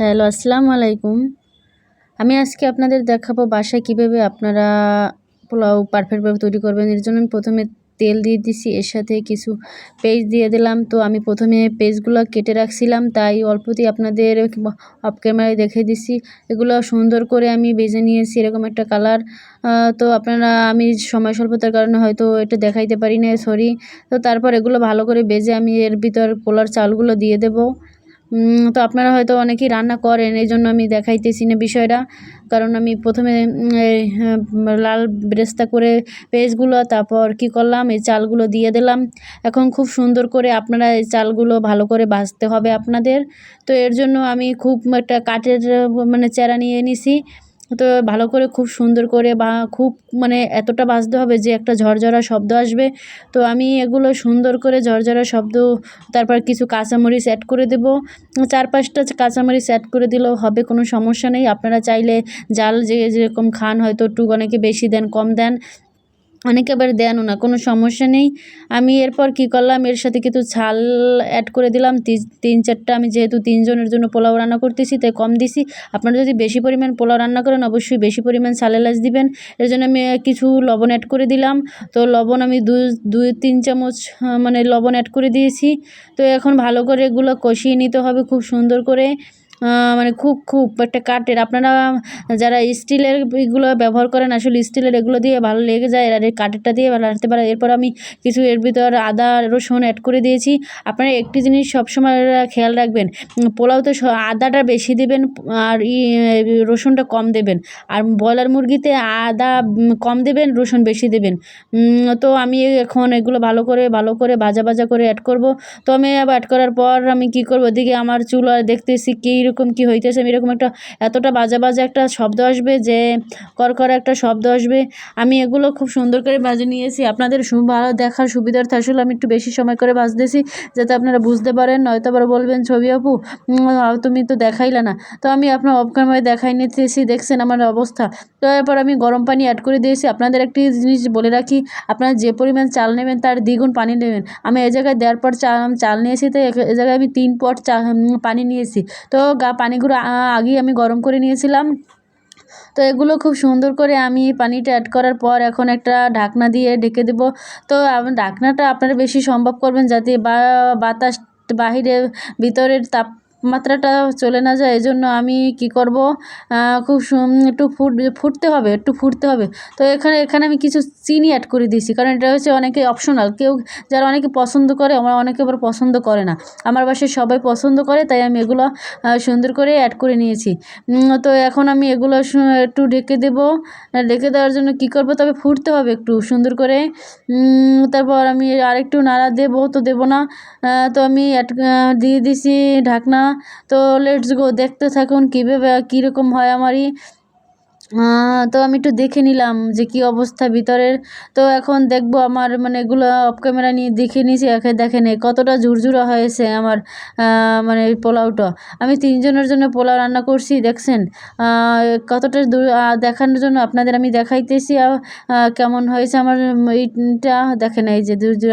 Hello, আসসালামু আলাইকুম। আমি আজকে আপনাদের দেখাবো বাসায় কীভাবে আপনারা পোলাও পারফেক্টভাবে তৈরি করবেন। এর জন্য আমি প্রথমে তেল দিয়ে দিছি, এর সাথে কিছু পেজ দিয়ে দিলাম। তো আমি প্রথমে পেজগুলো কেটে রাখছিলাম, তাই অল্পতেই আপনাদের অফ ক্যামেরায় দেখে দিছি। এগুলো সুন্দর করে আমি বেজে নিয়েছি, এরকম একটা কালার তো আপনারা, আমি সময় স্বল্পতার কারণে হয়তো এটা দেখাইতে পারি না সরি তো তারপর এগুলো ভালো করে বেজে আমি এর ভিতর পোলার চালগুলো দিয়ে দেবো। তো আপনারা হয়তো অনেকেই রান্না করেন এই জন্য আমি দেখাইতেছি না বিষয়টা। কারণ আমি প্রথমে হ্যাঁ, লাল ব্রেস্তা করে পেস্টগুলো তারপর কি করলাম এই চালগুলো দিয়ে দিলাম। এখন খুব সুন্দর করে আপনারা এই চালগুলো ভালো করে ভাজতে হবে আপনাদের। তো এর জন্য আমি খুব একটা কাঠের মানে চেরা নিয়ে নিছি তো ভালো করে খুব সুন্দর করে বা খুব মানে এতটা বাজতে হবে যে একটা ঝরঝরা শব্দ আসবে। তো আমি এগুলো সুন্দর করে ঝরঝরা শব্দ, তারপর কিছু কাঁচামরিচ অ্যাড করে দেব। চার পাঁচটা কাঁচামরিচ অ্যাড করে দিলেও হবে, কোনো সমস্যা নেই। আপনারা চাইলে জাল যে যেরকম খান হয়তো একটু অনেকে বেশি দেন, কম দেন। অনেকে আবার দেনও না, কোনো সমস্যা নেই। আমি এরপর কি করলাম, এর সাথে কিছু ছাল অ্যাড করে দিলাম। তিন চারটা আমি যেহেতু তিনজনের জন্য পোলাও রান্না করতেছি, তাই কম দিছি। আপনারা যদি বেশি পরিমাণ পোলাও রান্না করেন, অবশ্যই বেশি পরিমাণ ছাল এলাচ দিবেন। এর জন্য আমি কিছু লবণ অ্যাড করে দিলাম। তো লবণ আমি দুই দুই, তিন চামচ মানে লবণ অ্যাড করে দিয়েছি। তো এখন ভালো করে এগুলো কষিয়ে নিতে হবে খুব সুন্দর করে। মানে খুব খুব একটা কাঠের। আপনারা যারা স্টিলের এগুলো ব্যবহার করেন, আসলে স্টিলের এগুলো দিয়ে ভালো লেগে যায়, আর এই কাঠেরটা দিয়ে ভালো রাঁধতে পারে। এরপর আমি কিছু এর ভিতর আদা, রসুন অ্যাড করে দিয়েছি। আপনারা একটি জিনিস সবসময় খেয়াল রাখবেন পোলাওতে আদাটা বেশি দেবেন, আর ই, রসুনটা কম দেবেন। আর ব্রয়লার মুরগিতে আদা কম দেবেন, রসুন বেশি দেবেন। তো আমি এখন এগুলো ভালো করে ভালো করে ভাজা ভাজা করে অ্যাড করব। তো আমি অ্যাড করার পর আমি কী করব, এদিকে আমার চুল দেখতেছি কী এরকম কি হইতেছে? আমি এরকম একটা এতটা বাজে বাজে একটা শব্দ আসবে যে করকরে একটা শব্দ আসবে। আমি এগুলো খুব সুন্দর করে বাজে নিয়েছি। আপনাদের ভালো দেখার সুবিধার্থে আসলে আমি একটু বেশি সময় করে বাজতেছি যাতে আপনারা বুঝতে পারেন, নয়তো আবার বলবেন, ছবি আপু তুমি তো দেখাইলে না। তো আমি আপনার অপকারময় দেখাই নিতেছি, দেখছেন আমার অবস্থা। তো এরপর আমি গরম পানি অ্যাড করে দিয়েছি। আপনাদের একটি জিনিস বলে রাখি, আপনারা যে পরিমাণ চাল নেবেন তার দ্বিগুণ পানি নেবেন। আমি এ জায়গায় দেড় পট চাল চাল নিয়েছি, তো এ জায়গায় আমি তিন পট চা পানি নিয়েছি। তো পানিগুলো আগেই আমি গরম করে নিয়েছিলাম। তো এগুলো খুব সুন্দর করে আমি পানিটা অ্যাড করার পর এখন একটা ঢাকনা দিয়ে ঢেকে দেব। তো ঢাকনাটা আপনারা বেশি সম্ভব করবেন যাতে বা, বাতাস বাহিরে ভিতরের তাপ মাত্রাটা চলে না যায়, এজন্য আমি কি করব? খুব একটু ফুট, ফুটতে হবে, একটু ফুটতে হবে। তো এখানে এখানে আমি কিছু চিনি অ্যাড করে দিয়েছি, কারণ এটা হচ্ছে অনেকে অপশনাল কেউ, যারা অনেকে পছন্দ করে, আমার অনেকে আবার পছন্দ করে না। আমার বাসায় সবাই পছন্দ করে, তাই আমি এগুলো সুন্দর করে অ্যাড করে নিয়েছি। তো এখন আমি এগুলো একটু ঢেকে দেব। ঢেকে দেওয়ার জন্য কি করব? তবে ফুটতে হবে একটু সুন্দর করে। তারপর আমি আরেকটু নাড়া দেবো, তো দেবো না। তো আমি দিয়ে দিছি ঢাকনা। তো লেটস গো দেখতে থাকুন কীভাবে, কীরকম হয় আমারই। তো আমি একটু দেখে নিলাম যে কী অবস্থা ভিতরের। তো এখন দেখব আমার মানে এগুলো অফ ক্যামেরা নিয়ে দেখে নিয়েছি, একে দেখে নেই কতটা ঝুরঝুরা হয়েছে আমার মানে পোলাওটা। আমি তিনজনের জন্য পোলাও রান্না করছি, দেখছেন? কতটা দেখানোর জন্য আপনাদের আমি দেখাইতেছি কেমন হয়েছে আমার এইটা দেখে এই যে ঝুরঝুরা